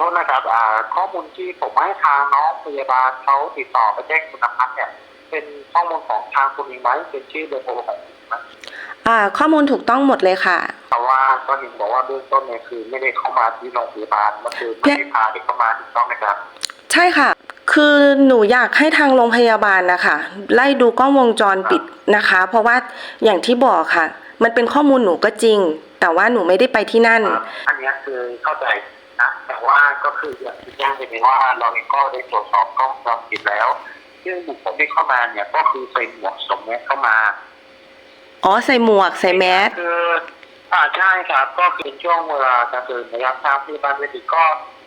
โทษนะครับอ่าข้อมูลที่ผมให้ทางน้องพยาบาลเขาติดต่อไปแจ้งคุณพัฒน์เนี่ยเป็นข้อมูลของทางคุณเองไหมเป็นชื่อเบอร์โทรของคุณไหมอ่า ข้อมูลถูกต้องหมดเลยค่ะเพราะว่าก็เห็นบอกว่าเบื้องต้นเนี่ยคือไม่ได้เข้ามาที่โรงพยาบาลก็คือไม่ได้พาเด็กเข้ามาถูกต้องไหมครับ ใช่ค่ะ คือหนูอยากให้ทางโรงพยาบาลนะคะไล่ดูกล้องวงจรปิดนะคะ เพราะว่าอย่างที่บอกค่ะ มันเป็นข้อมูลหนูก็จริง แต่ว่าหนูไม่ได้ไปที่นั่น อันเนี้ยคือเข้าใจนะแต่ ว่าก็คืออย่างที่แจ้งไปเลยว่าเราเองก็ได้ตรวจสอบกล้องวงจรปิดแล้ว ซึ่งบุคคลที่เข้ามาเนี่ยก็คือใส่หมวกสวมแมสเข้ามาอ๋อใส่หมวกใส่แมสคืออ่าใช่ครับก็คือช่วงเวลากลางคืนนะครับทางพยาบาลเวทีก็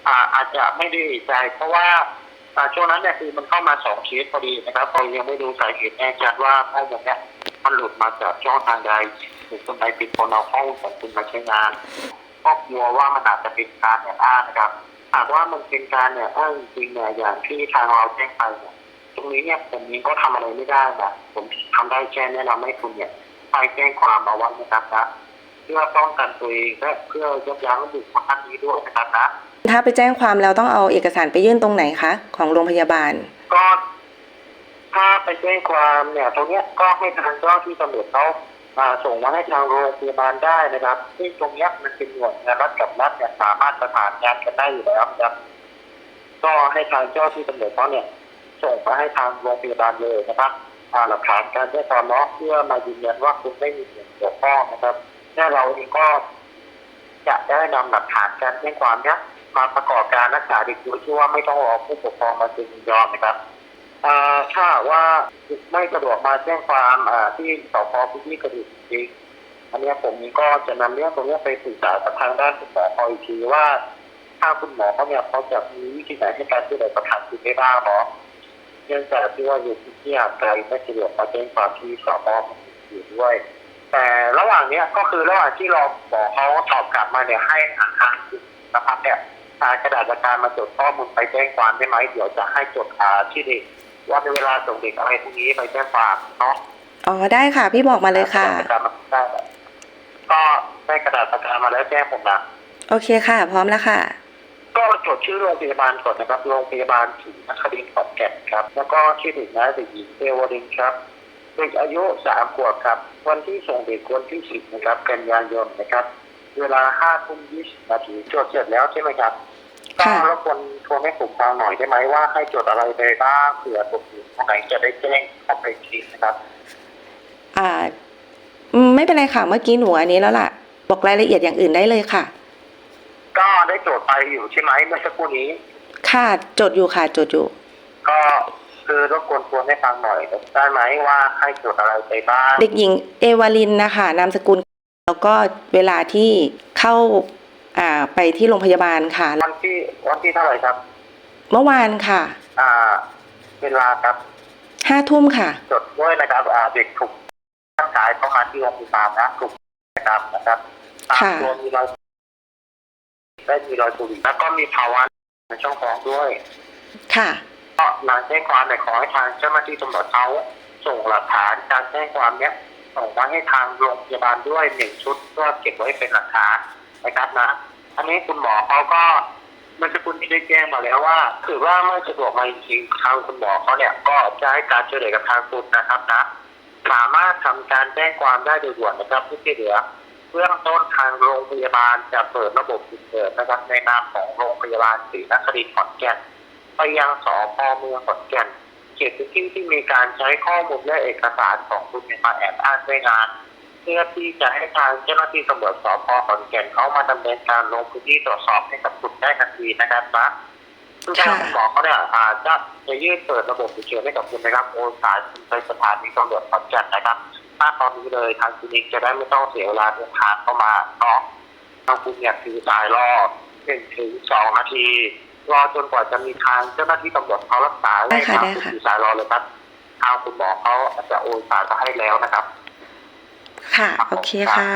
อ่าอาจจะไม่ได้เอกใจ เพราะว่าอ่าช่วงนั้นเนี่ยคือมันเข้ามาสองเคสพอดีนะครับเรายังไม่รู้สาเหตุแน่ชัดว่าข้อมูลเนี่ยมันหลุดมาจากช่องทางใดหรือคนใดปิดคนเอาข้อมูลของคุณมาใช้งาน ก็กลัวว่ามันอาจจะเป็นการแอบอ้างนะครับหากว่ามันเป็นการเนี่ยอ้างจริงๆเนี่ยอย่างที่ทางเราแจ้งไปเนี่ยตรงนี้เนี่ยผมเองก็ทำอะไรไม่ได้นะผมทำได้แค่แนะนำให้คุณเนี่ยไปแจ้งความมาไว้นะครับนะเพื่อป้องกันตัวเองและเพื่อยับยั้งบุคคลท่านนี้ด้วยนะครับนะถ้าไปแจ้งความแล้วต้องเอาเอกสารไปยื่นตรงไหนคะของโรงพยาบาล ก็ถ้าไปแจ้งความเนี่ยตรงเนี้ยก็ให้ทางเจ้าหน้าที่ตำรวจเขาอ่า ส่งมาให้ทางโรงพยาบาลได้นะครับ ซึ่งตรงนี้มันเป็นหน่วยงานรัฐกับรัฐเนี่ยสามารถประสานงานกันได้อยู่แล้วนะครับ ก็ให้ทางเจ้าที่ตำรวจเขาเนี่ยส่งมาให้ทางโรงพยาบาลเลยนะครับอ่าหลักฐานการแจ้งความเนาะเพื่อมายืนยันว่าคุณไม่มีส่วนเกี่ยวข้องนะครับและเราเองก็จะได้นำหลักฐานการแจ้งความเนี้ยมาประกอบการรักษาเด็กโดยที่ว่าไม่ต้องรอผู้ปกครองมาเซ็นยอมนะครับ ถ้าว่าไม่สะดวกมาแจ้งความที่สพพื้นที่กระดิ่งจริงอันนี้ผมก็จะนำเรื่องตรงนี้ไปปรึกษากับทางด้านคุณหมออีกทีว่าถ้าคุณหมอเขาเนี่ยเขาจะมีวิธีไหนในการช่วยเหลือประทับคุณได้บ้างเนาะเนื่องจากที่ว่าอยู่ที่ที่ห่างไกลไม่สะดวกมาแจ้งความที่สพอยู่ด้วย แต่ระหว่างเนี้ยก็คือระหว่างที่รอหมอเขาตอบกลับมาเนี่ยให้ทางคุณนะครับเนี่ยกระดาษการมาจดข้อมูลไปแจ้งความได้ไหมเดี๋ยวจะให้จดอาที่เด็ก ว่าในเวลาส่งเด็กอะไรพวกนี้ไปแจ้งความเนาะอ๋อได้ค่ะ พี่บอกมาเลยค่ะกระดาษราชการมาได้ก็ได้กระดาษราชการมาแล้วแจ้งผมนะโอเคค่ะ พร้อมแล้วค่ะ ก็จดชื่อโรงพยาบาลก่อนนะครับ โรงพยาบาลศรีนครินทร์ขอนแก่นครับ แล้วก็ชื่อเด็กนะเด็กหญิงเทวรินทร์ครับเด็กอายุสามขวบครับ วันที่ส่งเด็กวันที่สิบนะครับ กันยายนนะครับ เวลาห้าทุ่มยี่สิบนาทีจดเสร็จแล้วใช่ไหมครับ ก็ค่ะรบกวนโทรให้ผมฟังหน่อยได้ไหมว่าให้จดอะไรไปบ้างเผื่อผมอยู่ตรงไหนจะได้แจ้งเข้าไปอีกทีนะครับ อ่าอืมไม่เป็นไรค่ะ เมื่อกี้หนูอันนี้แล้วล่ะ บอกรายละเอียดอย่างอื่นได้เลยค่ะ ก็ได้โจทย์ไปอยู่ใช่ไหมเมื่อสักครู่นี้ ค่ะจดอยู่ค่ะจดอยู่ ก็คือรบกวนทวนให้ฟังหน่อยได้ไหมว่าให้จดอะไรไปบ้าง เด็กหญิงเอวาลินนะคะนามสกุล แล้วก็เวลาที่เข้า อ่า ไปที่โรงพยาบาลค่ะ วันที่วันที่เท่าไหร่ครับ เมื่อวานค่ะ อ่า เวลาครับห้าทุ่มค่ะ จดด้วยนะครับอ่าเด็กถูกร่างกายเข้ามาที่โรงพยาบาลนะถูกนะครับนะครับตามค่ะตัวมีรอยได้มีรอยบุหรี่แล้วก็มีภาวะในช่องท้องด้วย ค่ะก็หลังแจ้งความเนี่ยขอให้ทางเจ้าหน้าที่ตำรวจเขาส่งหลักฐานการแจ้งความเนี้ยส่งมาให้ทางโรงพยาบาลด้วยหนึ่งชุดเพื่อเก็บไว้เป็นหลักฐาน นะครับนะ อันนี้คุณหมอเขาก็เมื่อสักครู่ที่ได้แจ้งมาแล้วว่าถือว่าไม่สะดวกมาจริงทางคุณหมอเขาเนี่ยก็จะให้การช่วยเหลือกับทางคุณนะครับนะ สามารถทำการแจ้งความได้โดยด่วนนะครับเพื่อช่เหลือเบื้องต้นทางโรงพยาบาลจะเปิดระบบฉุกเฉินนะครับในนามของโรงพยาบาลศรีนครินทร์ขอนแก่นไปยังสพเมืองขอนแก่นเขตพื้นที่ที่มีการใช้ข้อมูลและเอกสารของคุณมาแอบอ้างด้วยงาน เพื่อที่จะให้ทางเจ้าหน้าที่ตำรวจสพขอนแก่นเขามาดำเนินการลงพื้นที่ตรวจสอบให้กับคุณได้ทันทีนะครับนะซึ่งทางคุณหมอเขาเนี่ยอาจจะจะยื่นเปิดระบบฉุกเฉินให้กับคุณนะครับโอนสายคุณไปสถานีตำรวจขอนแก่นนะครับ ถ้าตอนนี้เลยทางคลินิกจะได้ไม่ต้องเสียเวลาเดินทางเข้ามาเนาะทางคุณเนี่ยถือสายรอหนึ่งถึงสองนาทีรอจนกว่าจะมีทางเจ้าหน้าที่ตำรวจเขารักษาได้ค่ะทางได้คุณค่ะถือสายรอเลยครับทางคุณหมอเขาจะโอนสายไปให้แล้วนะครับ ค่ะ โอเคค่ะ